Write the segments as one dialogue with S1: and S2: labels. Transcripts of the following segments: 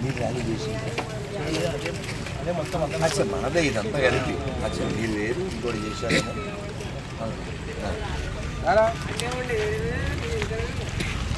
S1: మీరు ర్యాలీ చేసి అచ్చా మనదే ఇదంతా కలిపి అచ్చా మీరు వేరు ఇంకోటి చేశారు.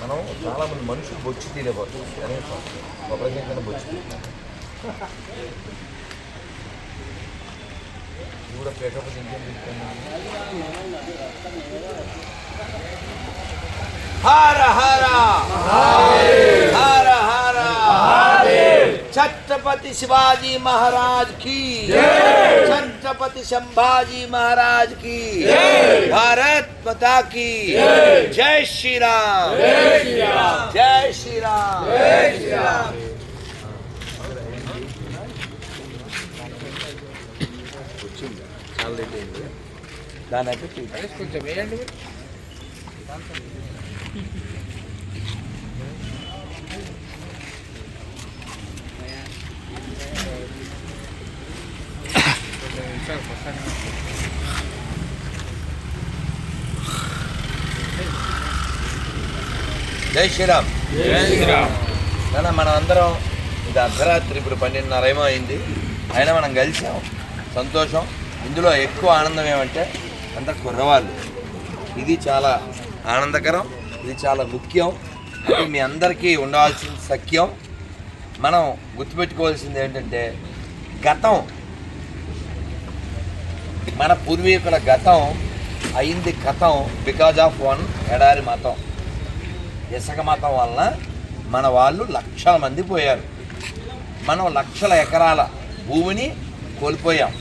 S1: మనం చాలా మంది మనుషులు బొచ్చు తీరేపోతుంది కనీసం కొబ్బరికాయ కన్నా బొచ్చు కూడా పేకపోతే ఇంకేం హార హర హర! छत्रपति शिवाजी महाराज की छत्रपति संभाजी महाराज की भारत माता की जय श्री राम जय श्री राम దాని అయితే
S2: కొంచెం వేయండి
S1: జై శ్రీరామ్. నాన్న మనం అందరం ఇది అర్ధరాత్రి ఇప్పుడు పన్నెండున్నర ఏమో అయింది. అయినా మనం కలిసాం. సంతోషం. ఇందులో ఎక్కువ ఆనందం ఏమంటే అంత కుర్రవాళ్ళు. ఇది చాలా ఆనందకరం. ఇది చాలా ముఖ్యం. అంటే మీ అందరికీ ఉండవలసిన సఖ్యం. మనం గుర్తుపెట్టుకోవాల్సింది ఏంటంటే గతం మన పూర్వీకుల గతం అయింది గతం బికాజ్ ఆఫ్ వన్ ఎడారి మతం. ఇసుక మతం వలన మన వాళ్ళు లక్షల మంది పోయారు. మనం లక్షల ఎకరాల భూమిని కోల్పోయాం.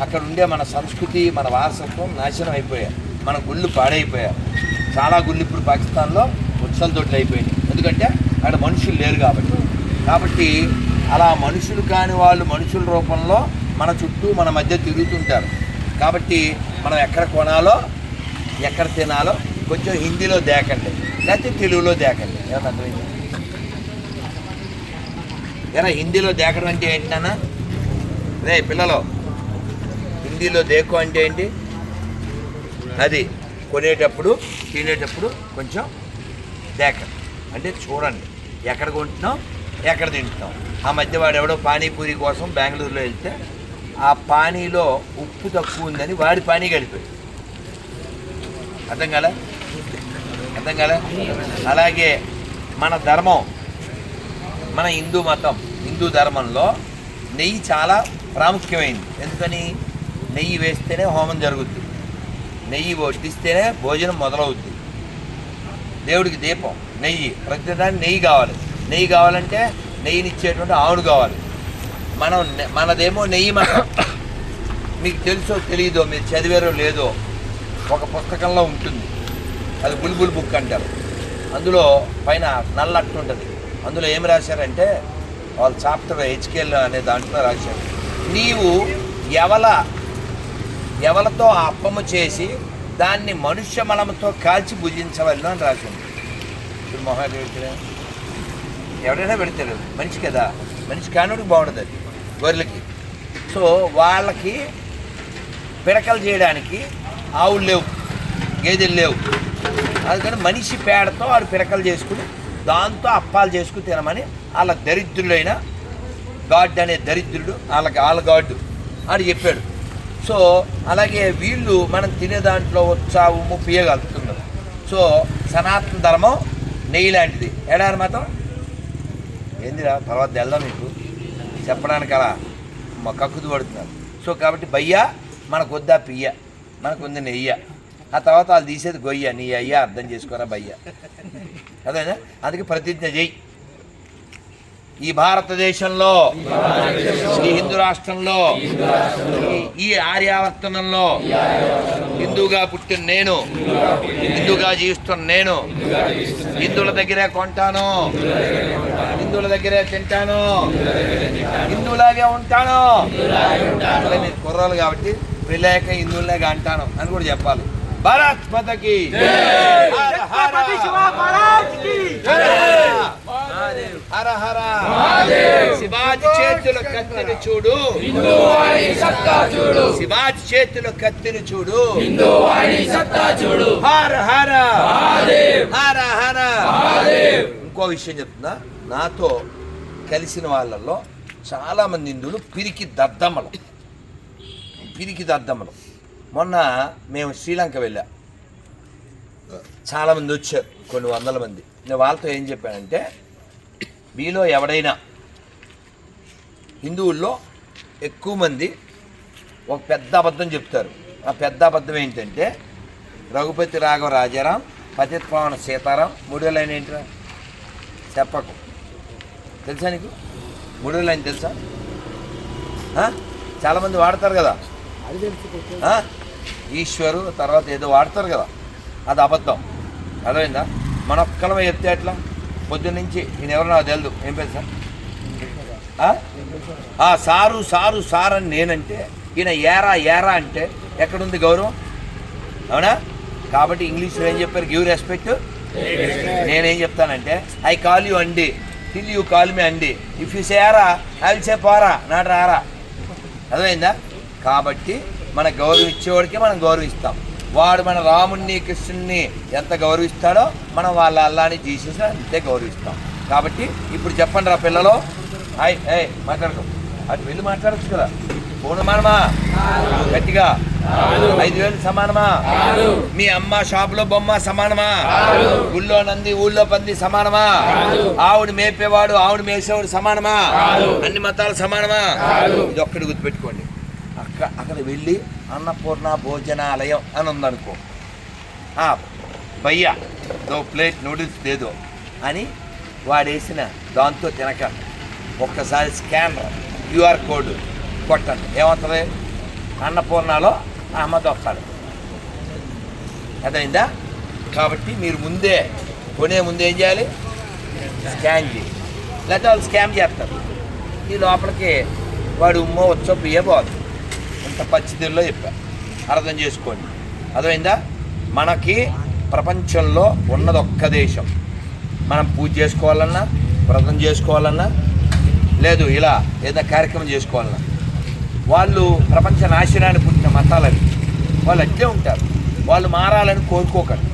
S1: అక్కడ ఉండే మన సంస్కృతి మన వారసత్వం నాశనం అయిపోయాయి. మన గుళ్ళు పాడైపోయారు చాలా గుళ్ళు ఇప్పుడు పాకిస్తాన్లో ఉత్సల తోటలు అయిపోయినాయి. ఎందుకంటే అక్కడ మనుషులు లేరు కాబట్టి. కాబట్టి అలా మనుషులు కాని వాళ్ళు మనుషుల రూపంలో మన చుట్టూ మన మధ్య తిరుగుతుంటారు. కాబట్టి మనం ఎక్కడ కొనాలో ఎక్కడ తినాలో కొంచెం హిందీలో దేకండి. లేకపోతే తెలుగులో దేకండి. ఏమన్నా అర్థమైంది? ఏరా హిందీలో దేకడం అంటే ఏంటి రే పిల్లలు హిందీలో దేకు అంటే ఏంటి? అది కొనేటప్పుడు తినేటప్పుడు కొంచెం దేకండి అంటే చూడండి ఎక్కడ కొంటున్నాం ఎక్కడ తింటున్నాం. ఆ మధ్య వాడు ఎవడో పానీపూరి కోసం బెంగళూరులో వెళ్తే ఆ పానీలో ఉప్పు తక్కువ ఉందని వాడి పానీ గడిపాడు. అర్థం కదా అర్థం కదా అలాగే మన ధర్మం మన హిందూ మతం హిందూ ధర్మంలో నెయ్యి చాలా ప్రాముఖ్యమైంది. ఎందుకని? నెయ్యి వేస్తేనే హోమం జరుగుద్ది. నెయ్యి వడ్డిస్తేనే భోజనం మొదలవుద్ది. దేవుడికి దీపం నెయ్యి. ప్రతిదానికి నెయ్యి కావాలి. నెయ్యి కావాలంటే నెయ్యినిచ్చేటువంటి ఆవుడు కావాలి. మనం మనదేమో నెయ్యి మతం మీకు తెలుసో తెలియదో మీరు చదివారో లేదో ఒక పుస్తకంలో ఉంటుంది. అది బుల్బుల్ బుక్ అంటారు. అందులో పైన నల్ల అట్టు ఉంటుంది. అందులో ఏం రాశారంటే వాళ్ళ చాప్టర్ హెచ్కేఎల్ అనే దాంట్లో రాశారు. నీవు ఎవల ఎవలతో అప్పము చేసి దాన్ని మనుష్య మనముతో కాల్చి భుజించవలను అని రాసింది ఇప్పుడు మొహాలు ఎవరైనా పెడతారు. మనిషి కదా. మనిషి కానుడికి బాగుండదు అది. గొర్రెలకి. సో వాళ్ళకి పిడకలు చేయడానికి ఆవులు లేవు గేదెలు లేవు. అందుకని మనిషి పేడతో వాడు పిడకలు చేసుకుని దాంతో అప్పాలు చేసుకుని తినమని వాళ్ళ దరిద్రులైన గాడ్ అనే దరిద్రుడు వాళ్ళకి వాళ్ళ గాడ్ అని చెప్పాడు. సో అలాగే వీళ్ళు మనం తినే దాంట్లో ఉత్సాహము ఉమ్ము పియగలుగుతున్నారు సో సనాతన ధర్మం నెయ్యి లాంటిది. ఎడారి మతం ఏందిరా తర్వాత వెళ్దాం మీకు? చెప్పడానికి అలా మా కక్కుదు పడుతున్నారు. సో కాబట్టి బయ్యా మనకు వద్దా పియ్య మనకు ఉంది నెయ్య. ఆ తర్వాత వాళ్ళు తీసేది గొయ్య నీ అయ్యా అర్థం చేసుకోరా బయ్య. అదేనా? అందుకే ప్రతిజ్ఞ చెయ్యి. ఈ భారతదేశంలో ఈ హిందూ రాష్ట్రంలో ఈ- ఈ ఆర్యావర్తనంలో హిందూగా పుట్టిన నేను హిందూగా జీవిస్తున్న నేను హిందువుల దగ్గరే కొంటాను. హిందువుల దగ్గరే తింటాను. హిందువులాగే ఉంటాను. మీరు కుర్రాలు కాబట్టి పెళ్ళాక హిందువులాగా అంటాను అని కూడా చెప్పాలి. భారత్ మాతకి. హర హర. శివాజీ చేతుల కత్తిని చూడు. శివాజీ చేతుల కత్తిని చూడు. హర హర. హర హర. ఇంకో విషయం చెప్తున్నా. నాతో కలిసిన వాళ్ళల్లో చాలామంది హిందువులు పిరికి దద్దమ్మలు. పిరికి దద్దమ్మలు. మొన్న మేము శ్రీలంక వెళ్ళాం. చాలామంది వచ్చారు కొన్ని వందల మంది. నేను వాళ్ళతో ఏం చెప్పానంటే మీలో ఎవడైనా హిందువుల్లో ఎక్కువ మంది ఒక పెద్ద అబద్ధం చెప్తారు. ఆ పెద్ద అబద్ధం ఏంటంటే రఘుపతి రాఘవ రాజారాం పతిత్ పవన సీతారాం మూడేళ్ళు లైన్ ఏంటి చెప్పకు. తెలుసా నీకు? మూడో లైన్ తెలుసా? చాలామంది వాడతారు కదా. ఈశ్వరు తర్వాత ఏదో వాడతారు కదా. అది అబద్ధం. అర్థమైందా? మన ఒక్కలమే చెప్తే ఎట్లా? పొద్దున్న నుంచి ఈయన ఎవరు నాకు తెలియదు ఏం పేరు సార్? సారు సారు సార్ అని నేనంటే ఈయన ఏరా ఏరా అంటే ఎక్కడుంది గౌరవం? అవునా? కాబట్టి ఇంగ్లీష్లో ఏం చెప్పారు? గివ్ రెస్పెక్ట్ నేనేం చెప్తానంటే ఐ కాల్ యూ అండి టిల్ యూ కాల్ మీ అండి ఇఫ్ యూ సేరా ఐ విల్ సే పోరా నాట్ రారా అర్థమైందా? కాబట్టి మన గౌరవం ఇచ్చేవాడికి మనం గౌరవిస్తాం. వాడు మన రాముణ్ణి కృష్ణుణ్ణి ఎంత గౌరవిస్తాడో మనం వాళ్ళ అల్లాని జీసస్ అంతే గౌరవిస్తాం. కాబట్టి ఇప్పుడు చెప్పండి రా పిల్లలు. హాయ్ ఏ మాట్లాడుకో. అటు వెళ్ళి మాట్లాడచ్చు కదా. పూర్ణమానమా గట్టిగా. ఐదు వేలు సమానమా? మీ అమ్మ షాపులో బొమ్మ సమానమా? ఊళ్ళో నంది ఊళ్ళో పంది సమానమా? ఆవిడ మేపేవాడు ఆవిడ మేసేవాడు సమానమా? అన్ని మతాలు సమానమా? ఇది ఒక్కటి గుర్తుపెట్టుకోండి. అక్కడ అక్కడ వెళ్ళి అన్నపూర్ణ భోజనాలయం అని ఉందనుకో భయ్యా దో ప్లేట్ నూడిల్స్ లేదు అని వాడేసిన దాంతో తినక. ఒక్కసారి స్కానర్ క్యూఆర్ కోడ్ కొట్టండి. ఏమవుతుంది? అన్నపూర్ణలో అహ్మద్ వస్తాడు అర్థమైందా? కాబట్టి మీరు ముందే కొనే ముందు ఏం చేయాలి? స్కాన్ చేయి లేకపోతే వాళ్ళు స్కామ్ చేస్తారు. ఈ లోపలికి వాడు ఉమ్మో వచ్చో బియ్య పోదు. ఇంత పచ్చిదిల్లో చెప్పా. అర్థం చేసుకోండి. అర్థమైందా? మనకి ప్రపంచంలో ఉన్నది ఒక్క దేశం. మనం పూజ చేసుకోవాలన్నా వ్రతం చేసుకోవాలన్నా లేదు ఇలా ఏదైనా కార్యక్రమం చేసుకోవాలన్నా వాళ్ళు ప్రపంచ నాశనాన్ని పుట్టిన మతాలని వాళ్ళు అట్లే ఉంటారు. వాళ్ళు మారాలని కోరుకోకండి.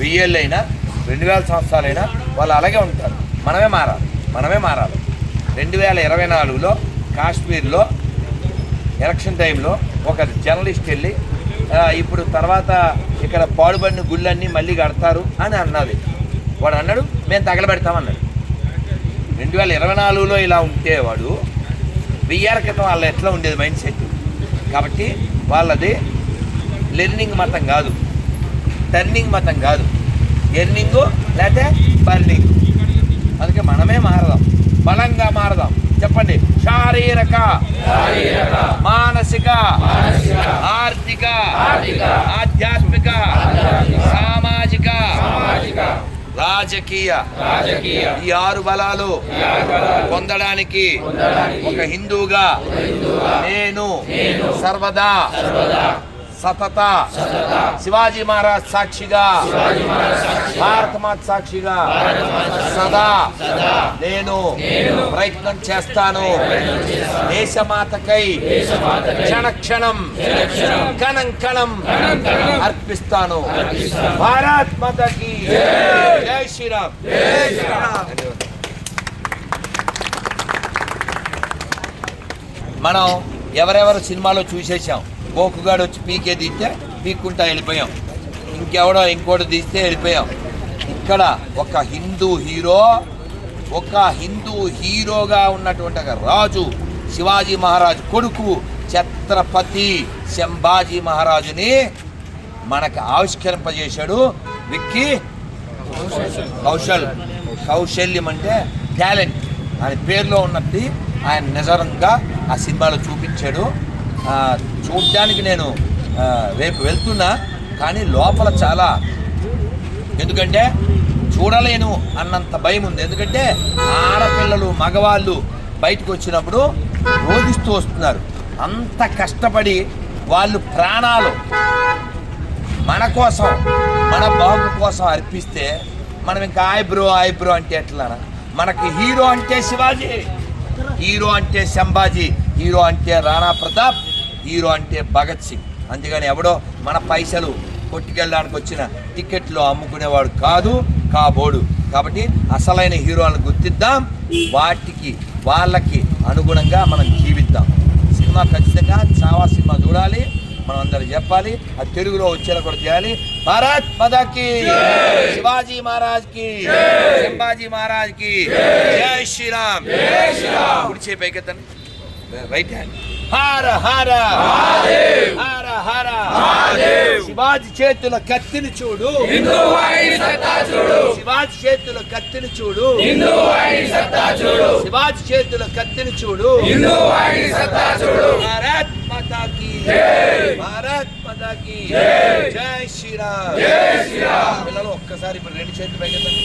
S1: వెయ్యేళ్ళైనా రెండు వేల సంవత్సరాలైనా వాళ్ళు అలాగే ఉంటారు. మనమే మారాలి. మనమే మారాలి. రెండు వేల ఇరవై నాలుగులో కాశ్మీర్లో ఎలక్షన్ టైంలో ఒక జర్నలిస్ట్ వెళ్ళి ఇప్పుడు తర్వాత ఇక్కడ పాడుబడిన గుళ్ళన్నీ మళ్ళీ కడతారు అని అన్నది వాడు అన్నాడు మేము తగలబెడతామన్నాడు. రెండు వేల ఇరవై నాలుగులో ఇలా ఉంటే వాడు వెయ్యేళ్ళ క్రితం వాళ్ళ ఎట్లా ఉండేది మైండ్ సెట్? కాబట్టి వాళ్ళది లెర్నింగ్ మతం కాదు. టర్నింగ్ మతం కాదు. ఎర్నింగ్ లేకపోతే బర్నింగ్. అందుకే మనమే మారదాం. బలంగా మారదాం. చెప్పండి. శారీరక. మానసిక. ఆర్థిక. ఆధ్యాత్మిక. సామాజిక. రాజకీయ ఈ ఆరు బలాలు పొందడానికి ఒక హిందూగా నేను సర్వదా సతత. శివాజీ మహారాజ్ సాక్షిగా. భారత మాత సాక్షిగా. సదా. నేను ప్రయత్నం చేస్తాను. దేశమాతకై క్షణ క్షణం కణం కణం అర్పిస్తాను. భారత్ మాతకి జై. శ్రీరామ్. మనం ఎవరెవరు సినిమాలో చూసేసాం గోకుగాడు వచ్చి పీకే తీస్తే పీక్కుంటా వెళ్ళిపోయాం. ఇంకెవడో ఇంకోటి తీస్తే వెళ్ళిపోయాం. ఇక్కడ ఒక హిందూ హీరో ఒక హిందూ హీరోగా ఉన్నటువంటి ఒక రాజు శివాజీ మహారాజు కొడుకు ఛత్రపతి శంభాజీ మహారాజుని మనకు ఆవిష్కరింపజేశాడు విక్కి కౌశల్. కౌశల్యం అంటే టాలెంట్. ఆయన పేరులో ఉన్నది ఆయన నిజంగా ఆ సినిమాలో చూపించాడు. చూడ్డానికి నేను రేపు వెళ్తున్నా కానీ లోపల చాలా ఎందుకంటే చూడలేను అన్నంత భయం ఉంది. ఎందుకంటే ఆడపిల్లలు మగవాళ్ళు బయటకు వచ్చినప్పుడు రోధిస్తూ వస్తున్నారు. అంత కష్టపడి వాళ్ళు ప్రాణాలు మన కోసం మన బాబు కోసం అర్పిస్తే మనం ఇంకా ఐబ్రో ఐబ్రో అంటే ఎట్లా మనకి హీరో అంటే శివాజీ హీరో అంటే సంభాజీ హీరో అంటే రాణా ప్రతాప్ హీరో అంటే భగత్ సింగ్. అంతేగాని ఎవడో మన పైసలు కొట్టుకెళ్ళడానికి వచ్చిన టికెట్లు అమ్ముకునేవాడు కాదు కాబోడు. కాబట్టి అసలైన హీరోలను గుర్తిద్దాం వాటికి వాళ్ళకి అనుగుణంగా మనం జీవిద్దాం. సినిమా ఖచ్చితంగా చావా సినిమా చూడాలి మనం అందరు చెప్పాలి అది తెలుగులో వచ్చేలా కూడా చేయాలి. భారత్ మదకి శివాజీ మహారాజ్కి సంభాజీ మహారాజ్కి జై శ్రీరామ్! కుడి చేయి పైకెత్తండి రైట్ హ్యాండ్. హార హార హార హార శివాజీ చేతుల కత్తిని చూడు. శివాజీ చేతుల కత్తిని చూడు. శివాజీ చేతుల కత్తిని చూడు. భారత్ మాతా కీ భారత్ మాతా కీ జై శ్రీరామ్! పిల్లలు ఒక్కసారి ఇప్పుడు రెండు చేతులు పైకెత్తండి.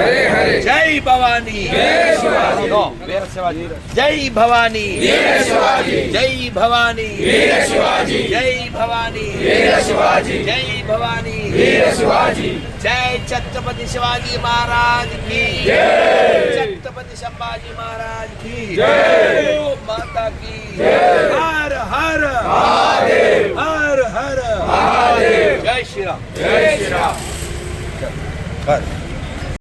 S1: हरे हरे।
S2: जय भवानी।
S1: जय भवानी।
S2: जय भवानी।
S1: जय भवानी।
S2: जय भवानी।
S1: जय छत्रपति शिवाजी महाराज की। छत्रपति संभाजी महाराज की। माता की। हर हर। हर हर। जय श्री राम।
S2: जय श्री
S1: राम।